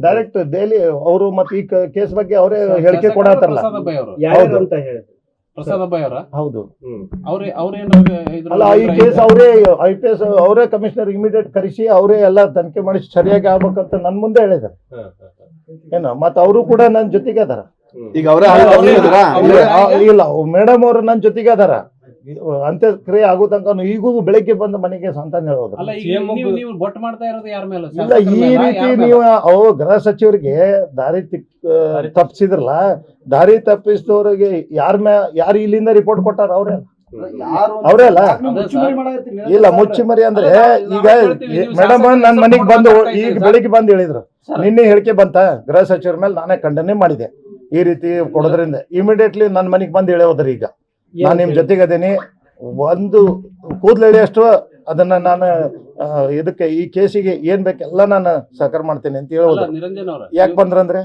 Direct daily ಅವರು ಮತ್ತೆ ಈ ಕೇಸ್ ಬಗ್ಗೆ ಅವರೇ ಹೇಳಿಕೆ ಕೊಡತ್ತಾರಲ್ಲ? ಪ್ರಸಾದ್ ಅಬ್ಬಾಯಿ ಅವರು. ಹೌದು. ಯಾರು ಅಂತ ಹೇಳಿದ್ರು? ಪ್ರಸಾದ್ ಅಬ್ಬಾಯಿ ಅವರ? ಹೌದು. ಹ್ಮ್. ಅವ್ರೇ ಅವ್ರೇನು ಅಲ್ಲ ಈ ಕೇಸ್ ಅವರೇ ಐ ಪಿ ಎಸ್ ಅವರೇ ಕಮಿಷನರ್ ಇಮಿಡಿಯೇಟ್ ಕರೆಸಿ ಅವರೇ ಎಲ್ಲ ತನಿಖೆ ಮಾಡಿ ಸರಿಯಾಗಿ ಆಗ್ಬೇಕಂತ ನನ್ ಮುಂದೆ ಹೇಳಿದಾರೆ. ಏನು ಮತ್ತೆ ಅವರು ಕೂಡ ನನ್ನ ಜೊತೆಗೆ ಅದಾರ. ಈಗ ಅವರೇ ಅವ್ರೇ- ಅವ್ರೇ- ಇಲ್ಲ, ಇಲ್ಲ ಮೇಡಮ್ ಅವರು ನನ್ನ ಜೊತೆಗೆ ಅದಾರ. ಅಂತ್ಯಕ್ರಿಯೆ ಆಗೋ ತನಕ ಈಗೂ ಬೆಳಗ್ಗೆ ಬಂದು ಮನೆಗೆ ಸಂತಾನ ಹೇಳೋದು. ಅಲ್ಲ ಈಗ ನೀವು ನೀವು ಬೊಟ್ಟು ಮಾಡ್ತಾ ಇರೋದು ಯಾರ ಮೇಲೆ? ಇಲ್ಲ ಈ ರೀತಿ ನೀವು? ಅವು ಗೃಹ ಸಚಿವರಿಗೆ ದಾರಿ ತಿಕ್ ತಪ್ಪಿಸಿದ್ರಲ್ಲ ದಾರಿ ತಪ್ಪಿಸಿದವ್ರಿಗೆ ಯಾರ ಮ್ಯಾ ಯಾರು ಇಲ್ಲಿಂದ ರಿಪೋರ್ಟ್ ಕೊಟ್ಟಾರ? ಅವ್ರೆ ಅವ್ರೆ ಅಲ್ಲ. ಇಲ್ಲ ಮುಚ್ಚುಮರಿ ಅಂದ್ರೆ ಈಗ ಮೇಡಮ್ ನನ್ನ ಮನೆಗೆ ಬಂದು ಈಗ ಬೆಳಿಗ್ಗೆ ಬಂದು ಹೇಳಿದ್ರು. ನಿನ್ನೆ ಹೇಳಿಕೆ ಬಂತ ಗೃಹ ಸಚಿವರ ಮೇಲೆ ನಾನೇ ಖಂಡನೆ ಮಾಡಿದೆ ಈ ರೀತಿ ಕೊಡೋದ್ರಿಂದ. ಇಮಿಡಿಯೇಟ್ಲಿ ನನ್ನ ಮನೆಗೆ ಬಂದು ಹೇಳೋದ್ರಿ ಈಗ ನಾನು ನಿಮ್ ಜೊತೆಗೆ ಅದೇನಿ ಒಂದು ಕೂದಲು ಎಳೆಯಷ್ಟು ಅದನ್ನ ನಾನು ಇದಕ್ಕೆ ಈ ಕೇಸಿಗೆ ಏನ್ ಬೇಕೆಲ್ಲ ನಾನು ಸಹಕಾರ ಮಾಡ್ತೇನೆ ಅಂತ ಹೇಳ್ಬೋದು. ಹೇಳೋದು ಯಾಕೆ ಬಂದ್ರಂದ್ರೆ?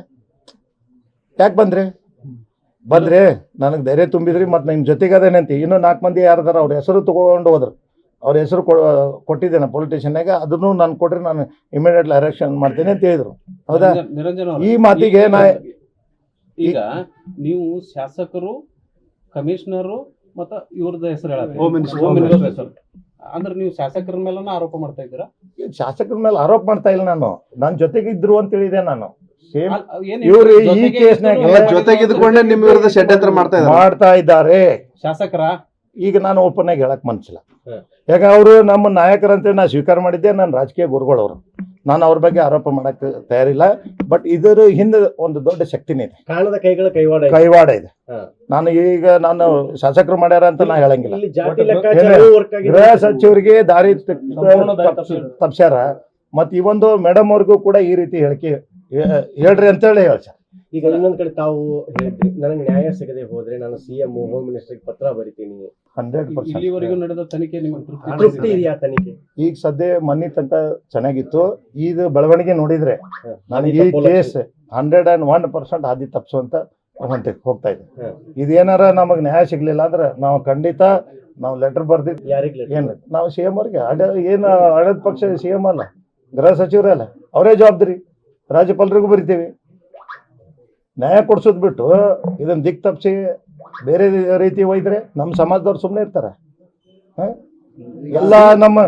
ಯಾಕೆ ಬಂದ್ರಿ? ಬಂದ್ರಿ ನನಗೆ ಧೈರ್ಯ ತುಂಬಿದ್ರಿ ಮತ್ತೆ ನಿಮ್ಮ ಜೊತೆಗೆ ಅದೇನೆ ಅಂತ. ಇನ್ನೂ ನಾಲ್ಕು ಮಂದಿ ಯಾರದಾರ ಅವ್ರ ಹೆಸರು ತಗೊಂಡು ಹೋದ್ರು. ಅವ್ರ ಹೆಸರು ಕೊಟ್ಟಿದ್ದೇನೆ ಪೊಲಿಟಿಷಿಯನ್ಗೆ ಅದನ್ನು ನಾನು ಕೊಟ್ರೆ ನಾನು ಇಮಿಡಿಯೇಟ್ಲಿ ಅರೆಕ್ಷನ್ ಮಾಡ್ತೇನೆ ಅಂತ ಹೇಳಿದ್ರು. ಹೌದಾ? ಈ ಮಾತಿಗೆ ನಾ ಈಗ ನೀವು ಶಾಸಕರು ಕಮಿಷನರು ಮತ್ತ ಇವ್ರದ ಹೆಸರು ಹೆಸರು. ಅಂದ್ರೆ ನೀವು ಶಾಸಕರ ಮೇಲೆ ಆರೋಪ ಮಾಡ್ತಾ ಇದ್ದೀರಾ? ಶಾಸಕರ ಮೇಲೆ ಆರೋಪ ಮಾಡ್ತಾ ಇಲ್ಲ ನಾನು. ನನ್ನ ಜೊತೆಗೆ ಇದ್ರು ಅಂತ ಹೇಳಿದೆ ನಾನು. ಸೇಮ್ ಅಲ್- ಏನ್ ಇವ್ರು ಈ ಜೊತೆಗೆ ಕೇಸ್ನಾಗ ಇದ್ರು- ಜೊತೆಗೆ ಇದ್ಕೊಂಡೆ ನಿಮ್ ವಿರುದ್ಧ ಷಡ್ಯಂತ್ರ ಮಾಡ್ತಾ ಇದ್ದಾರೆ ಮಾಡ್ತಾ ಇದ್ದಾರೆ. ಶಾಸಕರ? ಈಗ ನಾನು ಓಪನ್ ಆಗಿ ಹೇಳಕ್ ಮನ್ಸಿಲ್ಲ. ಯಾಕೆ ಯಾಕ ಅವರು ನಮ್ಮ ನಾಯಕರಂತೆ ನಾ ಸ್ವೀಕಾರ ಮಾಡಿದ್ದೆ. ನನ್ನ ರಾಜಕೀಯ ಗುರುಗಳವರು. ನಾನು ಅವ್ರ ಬಗ್ಗೆ ಆರೋಪ ಮಾಡಕ್ ತಯಾರಿಲ್ಲ ಬಟ್ ಇದರ ಹಿಂದೆ ಒಂದು ದೊಡ್ಡ ಶಕ್ತಿನೇ ಇದೆ. ಕಾಣದ ಕೈಗಳ ಕೈವಾಡ ಇದೆ. ಕೈವಾಡ ಇದೆ. ನಾನು ಈಗ ನಾನು ಶಾಸಕರು ಮಾಡ್ಯಾರ ಅಂತ ನಾ ಹೇಳಂಗಿಲ್ಲ. ಇಲ್ಲಿ ಜಾತಿ ಲೆಕ್ಕಾಚಾರ ವರ್ಕ್ ಆಗಿದೆ. ಗೃಹ ಸಚಿವರಿಗೆ ದಾರಿ. ತಪ್ಸ್ಯಾರ. ಮತ್ ಈ ಒಂದು ಮೇಡಮ್ ಅವ್ರಿಗೂ ಕೂಡ ಈ ರೀತಿ ಹೇಳಿಕೆ ಹೇಳ್ರಿ ಹೇಳ್ರಿ ಅಂತೇಳಿ ಹೇಳ್ಸ ಈಗ ಇನ್ನೊಂದ್ ಕಡೆ ತಾವು ಹೇಳಿದ್ರಿ ನನಗೆ ನ್ಯಾಯ ಸಿಗದೆ ಹೋದ್ರೆ ನಾನು ಸಿಎಂ ಹೋಮ್. ಮಿನಿಸ್ಟರ್ ಪತ್ರ ಬರಿತೀನಿ. ಹಂಡ್ರೆಡ್ ಇಲ್ಲಿವರೆಗೂ ನಡೆದ ತನಿಖೆ ನಿಮಗೆ ತೃಪ್ತಿ? ಇದೆಯಾ ತನಿಖೆ? ಈಗ ಸದ್ಯ ಮನಿ ತನಕ ಚೆನ್ನಾಗಿತ್ತು. ಇದು ಬೆಳವಣಿಗೆ ನೋಡಿದ್ರೆ. ನನಗೆ ಈ case hundred and one percent ಹಾದಿ ತಪ್ಪಿಸುವಂತ ಹೊಂತ ಹೋಗ್ತಾ ಇದೆ. ಇದೇನಾರ ನಮಗೆ ನ್ಯಾಯ ಸಿಗ್ಲಿಲ್ಲ ಅಂದ್ರೆ ನಾವು ಖಂಡಿತ ನಾವು ಲೆಟರ್ ಬರ್ದಿ? ಏನು ನಾವು ಸಿ ಎಂ ಅವ್ರಿಗೆ. ಏನ್ ಏನು ಆಡಳಿತ ಪಕ್ಷ ಸಿ ಎಂ ಅಲ್ಲ ಗೃಹ ಸಚಿವರೇ ಅಲ್ಲ. ಅವರೇ ಜವಾಬ್ದಾರಿ. ರಾಜ್ಯಪಾಲರಿಗೂ ಬರಿತೀವಿ. ನ್ಯಾಯ ಕೊಡ್ಸೋದ್ ಬಿಟ್ಟು ಇದನ್ನ ದಿಕ್ ತಪ್ಪಿಸಿ ಬೇರೆ ರೀತಿ ಒಯ್ದ್ರೆ ನಮ್ಮ ಸಮಾಜದವ್ರು ಸುಮ್ಮನೆ ಇರ್ತಾರೆ. ಹ? ಎಲ್ಲ ನಮ್ಮ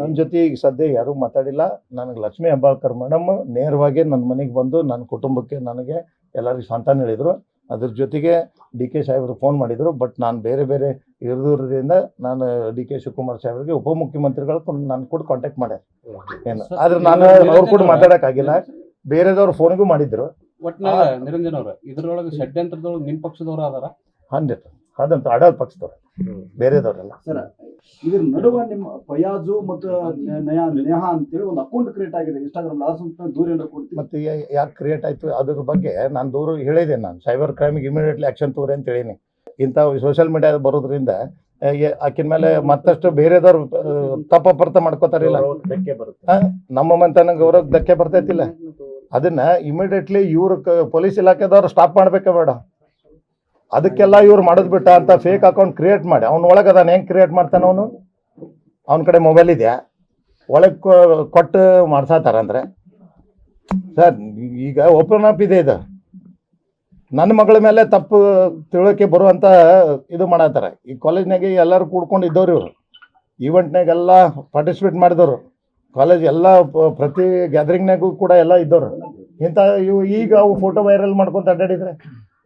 ನನ್ನ ಜೊತೆ? ಈಗ ಸದ್ಯ ಯಾರು ಮಾತಾಡಿಲ್ಲ. ನನಗೆ ಲಕ್ಷ್ಮೀ ಹೆಬ್ಬಾಳ್ಕರ್ ಮೇಡಮ್ ನೇರವಾಗಿ ನನ್ನ ಮನೆಗೆ ಬಂದು ನನ್ನ ಕುಟುಂಬಕ್ಕೆ ನನಗೆ ಎಲ್ಲರಿಗೂ ಸಂತಾನ ಹೇಳಿದರು. ಅದ್ರ ಜೊತೆಗೆ ಡಿ ಕೆ ಸಾಹೇಬರು ಫೋನ್ ಮಾಡಿದರು. ಬಟ್ ನಾನು ಬೇರೆ ಬೇರೆ ಇರೋದ್ರಿಂದ ನಾನು ಡಿ ಕೆ ಶಿವಕುಮಾರ್ ಸಾಹೇಬರಿಗೆ ಉಪಮುಖ್ಯಮಂತ್ರಿಗಳು ನಾನು ಕೂಡ ಕಾಂಟ್ಯಾಕ್ಟ್ ಮಾಡ್ಯಾರ. ಏನು? ಆದ್ರೆ ನಾನು ಅವ್ರು ಕೂಡ ಮಾತಾಡೋಕ್ಕಾಗಿಲ್ಲ ಬೇರೆದವ್ರು ಫೋನ್ಗೂ ಮಾಡಿದ್ರು. ಒಟ್ನಾಗ ನಿರಂಜನ್ ಅವ್ರ ಇದ್ರೊಳಗೆ ಷಡ್ಯಂತ್ರದೊಳಗೆ ನಿಮ್ ಪಕ್ಷದವ್ರು ಅದಾರ ಹಂಡ್ರೆಡ್ ಅದಂತ ಅಡಲ್ ಪಕ್ಷದವ್ರು ಹ್ಮ್. ಸರ್ ಇದ್ರ ನಡುವೆ ನಿಮ್ಮ ಫಯಾಜು ಮತ್ತು ನಯಾ ನೇಹ ಅಂತೇಳಿ ಒಂದು ಅಕೌಂಟ್ ಕ್ರಿಯೇಟ್ ಆಗಿದೆ. ಇನ್ಸ್ಟಾಗ್ರಾಮ್ ಲಾಸ್ಟ್ ದೂರ ಏನಾದ್ರು ಕೊಡ್ತೀವಿ ಮತ್ತೆ ಯಾಕೆ ಕ್ರಿಯೇಟ್ ಆಯ್ತು? ಅದ್ರ ಬಗ್ಗೆ ನಾನು ದೂರ ಹೇಳಿದೆ ನಾನು. ಸೈಬರ್ ಕ್ರೈಮ್ಗೆ ಇಮಿಡಿಯೇಟ್ಲಿ ಆಕ್ಷನ್ ತಗೋರಿ ಅಂತ ಹೇಳೀನಿ. ಇಂಥ ಸೋಷಿಯಲ್ ಮೀಡಿಯಾದ ಬರೋದ್ರಿಂದ ಆಕಿನ ಮೇಲೆ ಮತ್ತಷ್ಟು ಬೇರೆದವ್ರು ತಪ್ಪ ಪರ್ತ ಮಾಡ್ಕೋತಾರಿಲ್ಲ. ಗೌರವಕ್ಕೆ ಧಕ್ಕೆ ಬರುತ್ತೆ. ನಮ್ಮ ಮಂತನ ಗೌರವಕ್ಕೆ ಧಕ್ಕೆ ಬರ್ತೈತಿಲ್ಲ. ಅದನ್ನ ಇಮಿಡಿಯೇಟ್ಲಿ ಇವ್ರ ಪೊಲೀಸ್ ಇಲಾಖೆದವ್ರು ಸ್ಟಾಪ್ ಮಾಡಬೇಕ ಬೇಡ. ಅದಕ್ಕೆಲ್ಲ ಇವ್ರು ಮಾಡೋದ್ ಬಿಟ್ಟ ಅಂತ ಫೇಕ್ ಅಕೌಂಟ್ ಕ್ರಿಯೇಟ್ ಮಾಡಿ. ಅವ್ನ ಒಳಗೆ ಅದಾನ, ಹೆಂಗ್ ಕ್ರಿಯೇಟ್ ಮಾಡ್ತಾನ ಅವನು? ಅವನ ಕಡೆ ಮೊಬೈಲ್ ಇದೆಯಾ? ಒಳಗೆ ಕೊಟ್ಟು ಮಾಡ್ಸಾತಾರ ಅಂದ್ರೆ? ಸರ್, ಈಗ ಓಪನ್ ಅಪ್ ಇದೆ ಇದು. ನನ್ನ ಮಗಳ ಮೇಲೆ ತಪ್ಪು ತಿಳೋಕೆ ಬರುವಂತ ಇದು ಮಾಡತ್ತಾರ ಈ ಕಾಲೇಜ್ನಾಗೆ ಎಲ್ಲರೂ ಕೂಡ್ಕೊಂಡು ಇದ್ದವ್ರು ಇವರು. ಈವೆಂಟ್ನಾಗೆಲ್ಲ ಪಾರ್ಟಿಸಿಪೇಟ್ ಮಾಡಿದವರು. ಕಾಲೇಜ್ ಎಲ್ಲ ಪ್ರತಿ ಗ್ಯಾದರಿಂಗ್ನಾಗೂ ಕೂಡ ಎಲ್ಲ ಇದ್ದವ್ರು ಇಂಥ ಇವು ಈಗ ಅವು ಫೋಟೋ ವೈರಲ್ ಮಾಡ್ಕೊಂತ ಅಡ್ಡಾಡಿದ್ರೆ.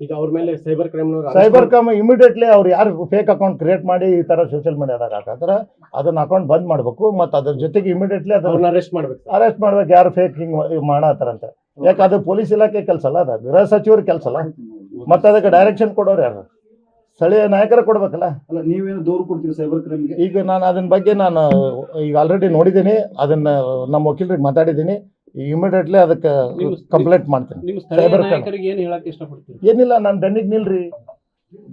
ಈಗ ಅವ್ರ ಮೇಲೆ cyber crime cyber crime immediately ಅವ್ರು ಯಾರು ಫೇಕ್ ಅಕೌಂಟ್ ಕ್ರಿಯೇಟ್ ಮಾಡಿ ಈ ತರ ಸೋಷಿಯಲ್ ಮೀಡಿಯಾದಾಗ ಹಾಕಂದ್ರೆ ಅದನ್ನ ಅಕೌಂಟ್ ಬಂದ್ ಮಾಡ್ಬೇಕು ಮತ್ತು ಅದ್ರ ಜೊತೆಗೆ ಇಮಿಡಿಯೇಟ್ಲಿ ಅದನ್ನ ಅವ್ರನ್ನ ಅರೆಸ್ಟ್ ಮಾಡ್ಬೇಕು ಅರೆಸ್ಟ್ ಮಾಡ್ಬೇಕು ಯಾರು ಫೇಕ್ ಹಿಂಗ್ ಮಾಡತ್ತಾರಂತ. ಯಾಕೆ ಅದು ಪೊಲೀಸ್ ಇಲಾಖೆ ಕೆಲಸ ಅಲ್ಲ ಅದ ಗೃಹ ಸಚಿವರ ಕೆಲಸ ಅಲ್ಲ ಮತ್ತೆ ಅದಕ್ಕೆ ಡೈರೆಕ್ಷನ್ ಕೊಡೋರು ಯಾರು? ಸ್ಥಳೀಯ ನಾಯಕರ ಕೊಡ್ಬೇಕಲ್ಲ? ಅಲ್ಲ ನೀವೇನು ದೂರು ಕೊಡ್ತೀರಿ ಸೈಬರ್ ಕ್ರೈಮ್ಗೆ? ಈಗ ನಾನು ಅದನ್ನ ಬಗ್ಗೆ ನಾನು ಈಗ ಆಲ್ರೆಡಿ ನೋಡಿದ್ದೀನಿ ಅದನ್ನ ನಮ್ಮ ವಕೀಲರಿಗೆ ಮಾತಾಡಿದ್ದೀನಿ ಇಮಿಡಿಯೇಟ್ಲಿ ಅದಕ್ಕೆ ನೀವು- ಕಂಪ್ಲೇಂಟ್ ಮಾಡ್ತೀನಿ. ಸೈಬರ್ ಸ್ಥಳೀಯ Cyber crime. ನಾಯಕರಿಗೆ ಏನ್ ಹೇಳಕ್ ಇಷ್ಟಪಡ್ತೀರಿ? ಏನಿಲ್ಲ ನಾನು ದಂಡಿಗೆ ನಿಲ್ರಿ.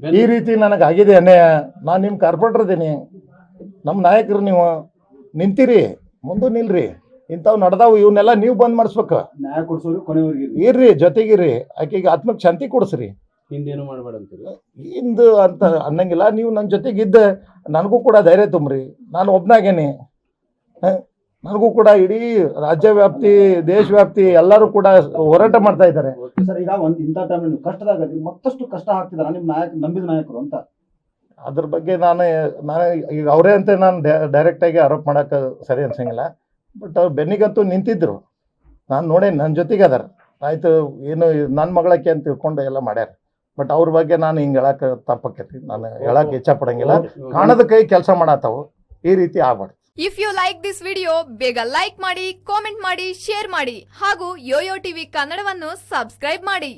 ಬೆನ್- ಈ ರೀತಿ ನನಗೆ ಆಗಿದೆ ಅನ್ಯಾಯ ನಾನು ನಿಮ್ಮ ಕಾರ್ಪೊರೇಟರ್ ಇದ್ದೀನಿ ನಮ್ಮ ನಾಯಕರು ನೀವು ನಿಂತಿರಿ ಮುಂದೆ ನಿಲ್ರಿ. ಇಂಥವು ನಡೆದಾವು ಇವನ್ನೆಲ್ಲ ನೀವು ಬಂದ್ ಮಾಡಿಸ್ಬೇಕು. ನ್ಯಾಯ ಕೊಡ್ಸೋರು ಕೊನೆವರೆಗೆ ಜೊತೆಗೆ ಇರ್ರಿ ಜೊತೆಗಿರಿ ಆಕೆಗೆ ಆತ್ಮಕ್ಕೆ ಶಾಂತಿ ಕೊಡಿಸ್ರಿ. ಹಿಂದೇನು ಮಾಡಬೇಡ ಅಂತೀರಿ? ಇಂದು ಅಂತ ಅನ್ನಂಗಿಲ್ಲ. ನೀವು ನನ್ನ ಜೊತೆಗಿದ್ದ ನನಗೂ ಕೂಡ ಧೈರ್ಯ ತುಂಬ್ರಿ. ನಾನು ಒಬ್ನಾಗೇನೆ. ನನಗೂ ಕೂಡ ಇಡೀ ರಾಜ್ಯ ವ್ಯಾಪ್ತಿ ದೇಶ ವ್ಯಾಪ್ತಿ ಎಲ್ಲರೂ ಕೂಡ ಹೋರಾಟ ಮಾಡ್ತಾ ಇದ್ದಾರೆ. ಸರ್ ಈಗ ಒಂದು ಇಂಥ ಟೈಮ್ ಕಷ್ಟದಾಗ ಮತ್ತಷ್ಟು ಕಷ್ಟ ಹಾಕ್ತಿದಾರ ನಿಮ್ಮ ನಾಯಕ ನಂಬಿದ ನಾಯಕರು ಅಂತ. ಅದ್ರ ಬಗ್ಗೆ ನಾನು ನಾನು ಈಗ ಅವರೇ ಅಂತ ನಾನು ಡೈರೆಕ್ಟ್ ಆಗಿ ಆರೋಪ ಮಾಡಕ್ಕೆ ಸರಿ ಅನ್ಸಂಗಿಲ್ಲ. ಬಟ್ ಅವ್ರು ಬೆನ್ನಿಗಂತೂ ನಿಂತಿದ್ರು. ನಾನು ನೋಡೇನಿ ನನ್ನ ಜೊತೆಗೆ ಅದಾರ. ಆಯಿತು ಏನು ನನ್ನ ಮಗಳಕ್ಕೆ ಅಂತ ತಿಳ್ಕೊಂಡು ಎಲ್ಲ ಮಾಡ್ಯಾರ. ಬಟ್ ಅವ್ರ ಬಗ್ಗೆ ನಾನು ಹಿಂಗೆ ಹೇಳಕ್ಕೆ ತಪ್ಪಕ್ಕೈತಿ ನಾನು ಹೇಳಕ್ಕೆ ಇಚ್ಛೆ ಪಡಂಗಿಲ್ಲ ಕಾಣದ ಕೈ ಕೆಲಸ ಮಾಡತ್ತಾವು ಈ ರೀತಿ ಆಗ್ಬಾರ್ದು. If you like this video ಬೇಗ ಲೈಕ್ ಮಾಡಿ ಕಾಮೆಂಟ್ ಮಾಡಿ ಶೇರ್ ಮಾಡಿ. ಹಾಗೂ ಯೋಯೋ ಟಿವಿ ಕನ್ನಡವನ್ನು ಸಬ್ಸ್ಕ್ರೈಬ್ ಮಾಡಿ.